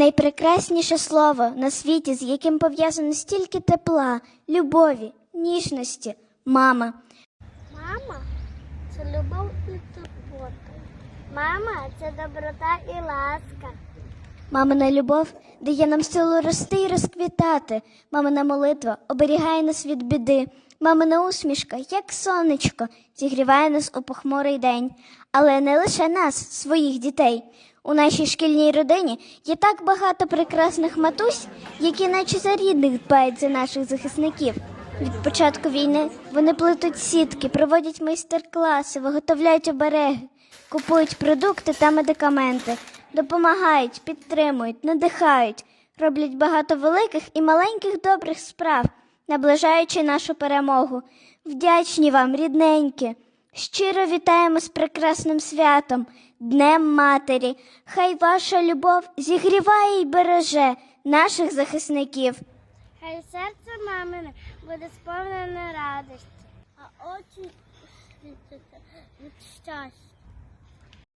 найпрекрасніше слово на світі, з яким пов'язано стільки тепла, любові, ніжності, мама. Мама це любов і турбота. Мама це доброта і ласка. Мамина любов дає нам силу рости і розквітати. Мамина молитва оберігає нас від біди. Мамина усмішка, як сонечко, зігріває нас у похмурий день. Але не лише нас, своїх дітей. У нашій шкільній родині є так багато прекрасних матусь, які наче за рідних дбають за наших захисників. Від початку війни вони плетуть сітки, проводять майстер-класи, виготовляють обереги, купують продукти та медикаменти, допомагають, підтримують, надихають, роблять багато великих і маленьких добрих справ, наближаючи нашу перемогу. Вдячні вам, рідненькі! Щиро вітаємо з прекрасним святом, Днем Матері. Хай ваша любов зігріває і береже наших захисників. Хай серце мамине буде сповнене радості, а очі від щастя.